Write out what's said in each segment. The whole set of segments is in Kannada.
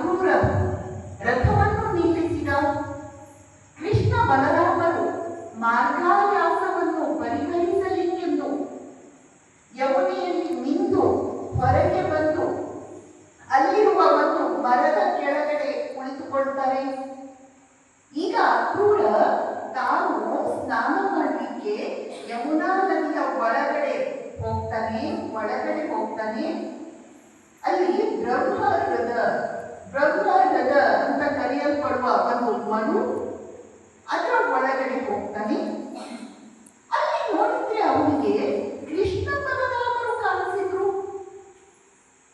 ಅಕ್ರೂರರು ರಥವನ್ನು ನಿಲ್ಲಿಸಿದರು ಕೃಷ್ಣ ಬಲರಾಮರು ಮಾರ್ಗಾಯಾಸವನ್ನು ಪರಿಹರಿಸಲಿಕ್ಕೆಂದು ಯಮುನೆಯಲ್ಲಿ ನಿಂತು ಹೊರಗೆ ಬಂದು ಅಲ್ಲಿರುವ ಒಂದು ಮರದ ಕೆಳಗಡೆ ಕುಳಿತುಕೊಳ್ತಾರೆ ಈಗ ಅಕ್ರೂರ ತಾನು ಸ್ನಾನ ಮಾಡಲಿಕ್ಕೆ ಯಮುನಾ ನದಿಯ ಒಳಗಡೆ ಹೋಗ್ತಾನೆ ಒಳಗಡೆ ಹೋಗ್ತಾನೆ. ಬ್ರಹ್ಮರಥ ಅಂತ ಕರೆಯಲ್ಪಡುವ ಒಂದು ಮನು ಅದರ ಒಳಗಡೆ ಹೋಗ್ತಾನೆ. ಅಲ್ಲಿ ನೋಡಿದ್ರೆ ಅವನಿಗೆ ಕೃಷ್ಣ ಪರದಾಮರು ಕಾಣಿಸಿದ್ರು.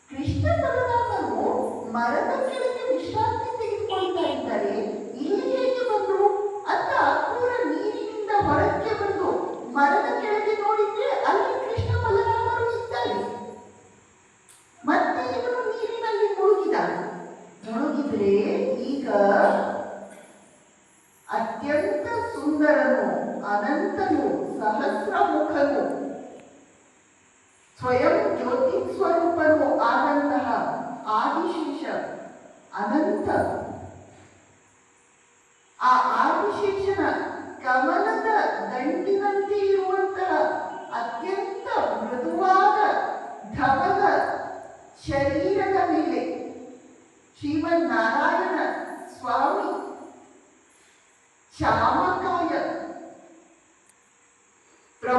ಕೃಷ್ಣ ಪರದಾಮರು ಮರದ ಕೆಳಗೆ ವಿಶ್ರಾಂತಿ ಅತ್ಯಂತ ಸುಂದರನು, ಅನಂತನು ಸಹಸ್ರ ಮುಖನು ಸ್ವಯಂ ಜ್ಯೋತಿ ಸ್ವರೂಪನು ಆದಂತಹ ಆದಿಶೇಷ ಅನಂತ. ಆ ಆದಿಶೇಷನ ಕಮಲದ ದಂಟಿನಂತೆ ಇರುವಂತಹ ಅತ್ಯಂತ ಮೃದುವಾದ ಧವದ ಶರೀರದ ಮೇಲೆ ಶ್ರೀಮನ್ನಾರಾಯಣ